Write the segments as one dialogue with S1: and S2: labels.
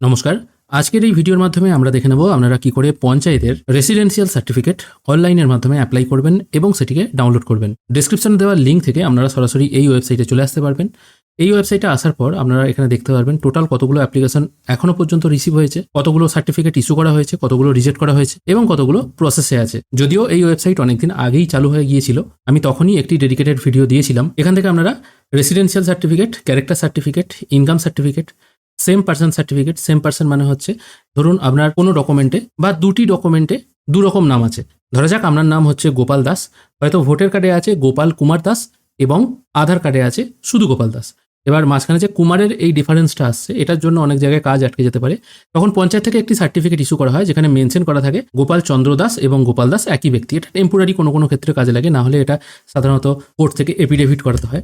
S1: নমস্কার। আজকের এই ভিডিওর মাধ্যমে আমরা দেখে নেব আপনারা কি করে পঞ্চায়েতের রেসিডেন্সিয়াল সার্টিফিকেট অনলাইনের মাধ্যমে অ্যাপ্লাই করবেন এবং সেটিকে ডাউনলোড করবেন। ডিসক্রিপশনে দেওয়া লিঙ্ক থেকে আপনারা সরাসরি এই ওয়েবসাইটে চলে আসতে পারবেন। এই ওয়েবসাইটে আসার পর আপনারা এখানে দেখতে পারবেন টোটাল কতগুলো অ্যাপ্লিকেশন এখনও পর্যন্ত রিসিভ হয়েছে, কতগুলো সার্টিফিকেট ইস্যু করা হয়েছে, কতগুলো রিজেক্ট করা হয়েছে এবং কতগুলো প্রসেসে আছে। যদিও এই ওয়েবসাইট অনেকদিন আগেই চালু হয়ে গিয়েছিল, আমি তখনই একটি ডেডিকেটেড ভিডিও দিয়েছিলাম। এখান থেকে আপনারা residential certificate character certificate income certificate same person certificate same person মানে হচ্ছে, ধরুন আপনার কোনো ডকুমেন্টে বা দুটি ডকুমেন্টে দু রকম নাম আছে। ধরা যাক আপনার নাম হচ্ছে গোপাল দাস, হয়তো ভোটার কার্ডে আছে গোপাল কুমার দাস এবং আধার কার্ডে আছে শুধু গোপাল দাস। এবার মাঝখানে যে কুমারের এই ডিফারেন্সটা আসছে, এটার জন্য অনেক জায়গায় কাজ আটকে যেতে পারে। তখন পঞ্চায়েত থেকে একটি সার্টিফিকেট ইস্যু করা হয়, যেখানে মেনশন করা থাকে গোপাল চন্দ্র দাস এবং গোপাল দাস একই ব্যক্তি। এটা টেম্পোরারি কোনো কোনো ক্ষেত্রে কাজে লাগে, না হলে এটা সাধারণত কোর্ট থেকে এফিডেভিট করাতে হয়।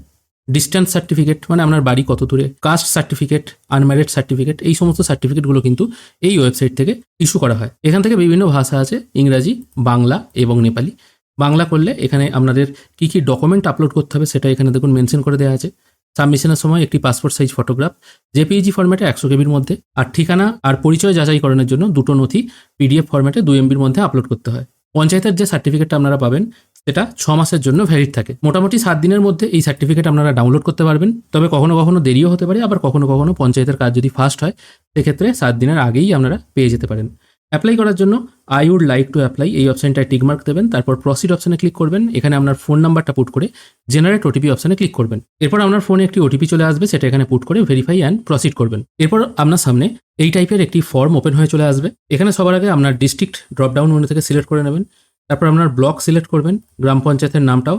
S1: ডিস্ট্যান্স সার্টিফিকেট মানে আপনার বাড়ি কত দূরে কাস্ট সার্টিফিকেট আনম্যারিড সার্টিফিকেট এই সমস্ত সার্টিফিকেটগুলো কিন্তু এই ওয়েবসাইট থেকে ইস্যু করা হয়। এখান থেকে বিভিন্ন ভাষা আছে, ইংরাজি, বাংলা এবং নেপালি। বাংলা করলে এখানে আপনাদের কি কি ডকুমেন্ট আপলোড করতে হবে সেটা এখানে দেখুন মেনশন করে দেওয়া আছে। সাবমিশনের সময় একটি পাসপোর্ট সাইজ ফটোগ্রাফ জেপিইজি ফরম্যাটে একশো কেবির মধ্যে, আর ঠিকানা আর পরিচয় যাচাইকরণের জন্য দুটো নথি পিডিএফ ফরম্যাটে দুই এমবির মধ্যে আপলোড করতে হয়। পঞ্চায়েতের যে সার্টিফিকেটটা আপনারা পাবেন সেটা ছ মাসের জন্য ভ্যালিড থাকে। মোটামুটি সাত দিনের মধ্যে এই সার্টিফিকেট আপনারা ডাউনলোড করতে পারবেন। তবে কখনো কখনো দেরিও হতে পারে, আবার কখনো কখনো পঞ্চায়েতের কাজ যদি ফাস্ট হয়, সেক্ষেত্রে সাত দিনের আগেই আপনারা পেয়ে যেতে পারেন। অ্যাপ্লাই করার জন্য I would like to apply এই অপশানটায় টিকমার্ক দেবেন, তারপর প্রসিড অপশানে ক্লিক করবেন। এখানে আপনার ফোন নাম্বারটা পুট করে জেনারেট ওটিপি অপশানে ক্লিক করবেন। এরপর আপনার ফোনে একটি ওটিপি চলে আসবে, সেটা এখানে পুট করে ভেরিফাই অ্যান্ড প্রসিড করবেন। এরপর আপনার সামনে এই টাইপের একটি ফর্ম ওপেন হয়ে চলে আসবে। এখানে সবার আগে আপনার ডিস্ট্রিক্ট ড্রপডাউন মেনু থেকে সিলেক্ট করে নেবেন। তারপর আপনার ব্লক সিলেক্ট করবেন, গ্রাম পঞ্চায়েতের নামটাও।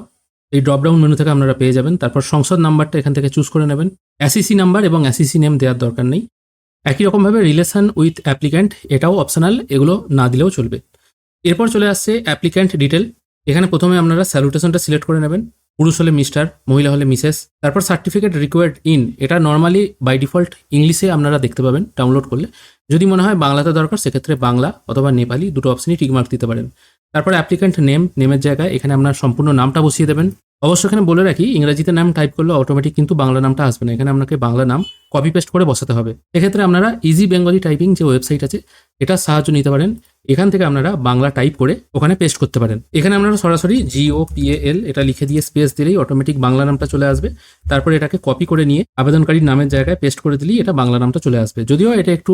S1: এই ড্রপডাউন মেনু থেকে আপনারা পেয়ে যাবেন। তারপর সংসদ নাম্বারটা এখান থেকে চুজ করে নেবেন। অ্যাসিসি নাম্বার এবং অ্যাসিসি নেম দেওয়ার দরকার নেই। একই রকমভাবে রিলেশন উইথ অ্যাপ্লিক্যান্ট এটাও অপশনাল এগুলো না দিলেও চলবে। এরপর চলে আসছে অ্যাপ্লিক্যান্ট ডিটেল এখানে প্রথমে আপনারা স্যালুটেশনটা সিলেক্ট করে নেবেন। পুরুষ হলে মিস্টার মহিলা হলে মিসেস তারপর সার্টিফিকেট রিকোয়ার্ড ইন এটা নর্মালি বাই ডিফল্ট ইংলিশে আপনারা দেখতে পাবেন ডাউনলোড করলে। যদি মনে হয় বাংলাতে দরকার, সেক্ষেত্রে বাংলা অথবা নেপালি দুটো অপশনই টিকমার্ক দিতে পারেন। তারপর অ্যাপ্লিক্যান্ট নেম নেমের জায়গায় এখানে আপনার সম্পূর্ণ নামটা বসিয়ে দেবেন। অবশ্য এখানে বলে রাখি, ইংরেজিতে নাম টাইপ করলে অটোমেটিক কিন্তু বাংলা নামটা আসবে না। এখানে আপনাকে বাংলা নাম কপি পেস্ট করে বসাতে হবে। এক্ষেত্রে আপনারা ইজি বেঙ্গলি টাইপিং যে ওয়েবসাইট আছে, এটা সাহায্য নিতে পারেন। এখান থেকে আপনারা বাংলা টাইপ করে ওখানে পেস্ট করতে পারেন। এখানে আপনারা সরাসরি জিও পিএল এটা লিখে দিয়ে স্পেস দিলেই অটোমেটিক বাংলা নামটা চলে আসবে। তারপর এটাকে কপি করে নিয়ে আবেদনকারীর নামের জায়গায় পেস্ট করে দিলেই এটা বাংলা নামটা চলে আসবে। যদিও এটা একটু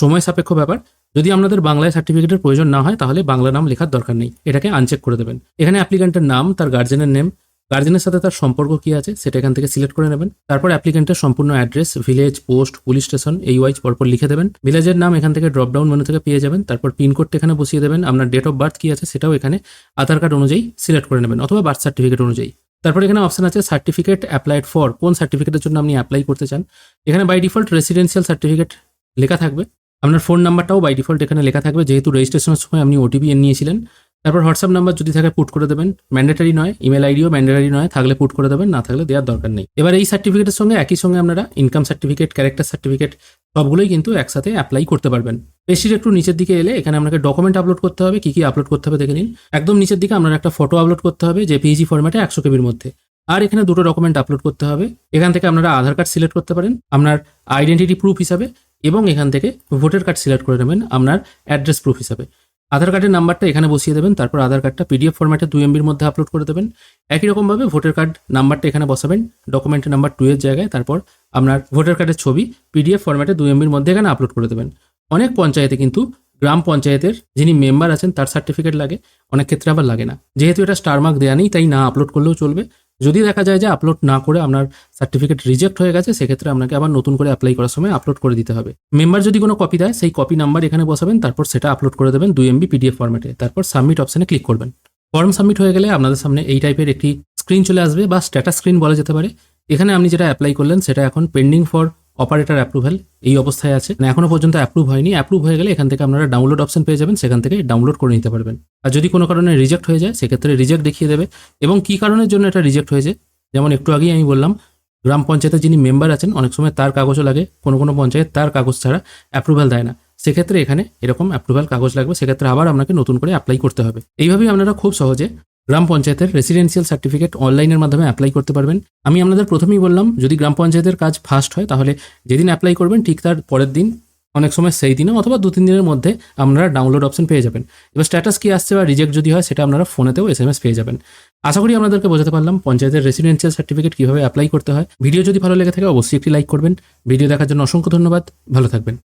S1: সময় সাপেক্ষ ব্যাপার যদি আপনাদের বাংলায় সার্টিফিকেটের প্রয়োজন না হয়, তাহলে বাংলা নাম লেখার দরকার নেই। এটাকে আনচেক করে দেবেন। এখানে অ্যাপ্লিকেন্টের নাম, তার গার্জেনের নেম গার্জেনের সাথে তার সম্পর্ক কি আছে, সেটা এখান থেকে সিলেক্ট করে নেবেন। তারপর অ্যাপ্লিকেন্টের সম্পূর্ণ address village post police station এই ওয়াইজ পরপর লিখে দেবেন। ভিলেজের নাম এখান থেকে ড্রপ ডাউন মেনু থেকে পেয়ে যাবেন। তারপর পিনকোডটা এখানে বসিয়ে দেবেন। আপনার ডেট অফ বার্থ কি আছে, সেটাও এখানে আধার কার্ড অনুযায়ী সিলেক্ট করে নেবেন, অথবা বার্থ সার্টিফিকেট অনুযায়ী। তারপর এখানে অপশন আছে সার্টিফিকেট অ্যাপ্লাইড ফর কোন সার্টিফিকেটের জন্য আপনি অ্যাপ্লাই করতে চান? এখানে বাই ডিফল্ট রেসিডেন্সিয়াল সার্টিফিকেট লেখা থাকবে। আপনার ফোন নাম্বারটাও বাই ডিফল্ট এখানে লেখা থাকবে। যেহেতু রেজিস্ট্রেশনের সময় আপনি ওটিপি নিয়েছিলেন, তারপর হোয়াটসঅ্যাপ নাম্বার যদি থাকে পুট করে দেবেন। ম্যান্ডেটারি নয় ইমেল আইডিও ম্যান্ডেটারি নয়, থাকলে পুট করে দেবেন, না থাকলে দেওয়ার দরকার নেই। এবার এই সার্টিফিকেটের সঙ্গে একই সঙ্গে আপনারা ইনকাম সার্টিফিকেট ক্যারেক্টার সার্টিফিকেট সবগুলোই কিন্তু একসাথে অ্যাপ্লাই করতে পারবেন। বেশির একটু নিচের দিকে এলে এখানে আপনাকে ডকুমেন্ট আপলোড করতে হবে, কি কি আপলোড করতে হবে দেখে নিন। একদম নিচের দিকে আপনার একটা ফটো আপলোড করতে হবে, যে পিএইচি ফরম্যাটে একশো কেবির মধ্যে। আর এখানে দুটো ডকুমেন্ট আপলোড করতে হবে। এখান থেকে আপনারা আধার কার্ড সিলেক্ট করতে পারেন। আপনার আইডেন্টিটি প্রুফ হিসাবে এবং এখান থেকে ভোটার কার্ড সিলেক্ট করে নেবেন আপনার অ্যাড্রেস প্রুফ হিসাবে। আধার কার্ডের নাম্বারটা এখানে বসিয়ে দেবেন, তারপর আধার কার্ডটা পিডিএফ ফরম্যাটে দুই এমবির মধ্যে আপলোড করে দেবেন। একই রকমভাবে ভোটার কার্ড নাম্বারটা এখানে বসাবেন ডকুমেন্টের নাম্বার টু এর জায়গায়, তারপর আপনার ভোটার কার্ডের ছবি পিডিএফ ফরম্যাটে দুই এমবির মধ্যে এখানে আপলোড করে দেবেন। অনেক পঞ্চায়েতে কিন্তু গ্রাম পঞ্চায়েতের যিনি মেম্বার আছেন, তার সার্টিফিকেট লাগে, অনেক ক্ষেত্রে আবার লাগে না। যেহেতু এটা স্টার মার্ক দেওয়া নেই, তাই না আপলোড করলেও চলবে। যদি দেখা যায় যে আপলোড না করে আপনার সার্টিফিকেট রিজেক্ট হয়ে গেছে, সেক্ষেত্রে আপনাকে আবার নতুন করে অ্যাপ্লাই করার সময় আপলোড করে দিতে হবে। মেম্বার যদি কোনো কপি দেয়, সেই কপি নাম্বার এখানে বসাবেন, তারপর সেটা আপলোড করে দেবেন দুই এমবি পিডিএফ ফর্মেটে তারপর সাবমিট অপশানে ক্লিক করবেন। ফর্ম সাবমিট হয়ে গেলে আপনাদের সামনে এই টাইপের একটি স্ক্রিন চলে আসবে বা স্ট্যাটাস স্ক্রিন বলা যেতে পারে। এখানে আপনি যেটা অ্যাপ্লাই করলেন, সেটা এখন পেন্ডিং ফর অপারেটর অ্যাপ্রুভাল এই অবস্থায় আছে। মানে এখনও পর্যন্ত অ্যাপ্রুভ হয়নি। অ্যাপ্রুভ হয়ে গেলে এখান থেকে আপনারা ডাউনলোড অপশন পেয়ে যাবেন। সেখান থেকে ডাউনলোড করে নিতে পারবেন। আর যদি কোনো কারণে রিজেক্ট হয়ে যায়, সেক্ষেত্রে রিজেক্ট দেখিয়ে দেবে। এবং কী কারণের জন্য এটা রিজেক্ট হয়েছে? যেমন একটু আগেই আমি বললাম, গ্রাম পঞ্চায়েতের যিনি মেম্বার আছেন, অনেক সময় তার কাগজও লাগে। কোনো কোনো পঞ্চায়েত তার কাগজ ছাড়া অ্যাপ্রুভাল দেয় না। সেক্ষেত্রে এখানে এরকম অ্যাপ্রুভাল কাগজ লাগবে। সেক্ষেত্রে আবার আপনাকে নতুন করে অ্যাপ্লাই করতে হবে। এইভাবেই আপনারা খুব সহজে গ্রাম পঞ্চায়েতের রেসিডেন্সিয়াল সার্টিফিকেট অনলাইনের মাধ্যমে অ্যাপ্লাই করতে পারবেন। আমি আপনাদের প্রথমেই বললাম, যদি গ্রাম পঞ্চায়েতের কাজ ফাস্ট হয়, তাহলে যেদিন অ্যাপ্লাই করবেন, ঠিক তার পরের দিন, অনেক সময় সেই দিনে অথবা দু, তিন দিনের মধ্যে আপনারা ডাউনলোড অপশন পেয়ে যাবেন। এবার স্ট্যাটাস কি আসছে বা রিজেক্ট যদি হয়, সেটা আপনারা ফোনেতেও এস এম এস পেয়ে যাবেন। আশা করি আপনাদেরকে বোঝাতে পারলাম পঞ্চায়েতের রেসিডেন্সিয়াল সার্টিফিকেট কীভাবে অ্যাপ্লাই করতে হয়। ভিডিও যদি ভালো লেগে থাকে, অবশ্যই একটি লাইক করবেন। ভিডিও দেখার জন্য অসংখ্য ধন্যবাদ। ভালো থাকবেন।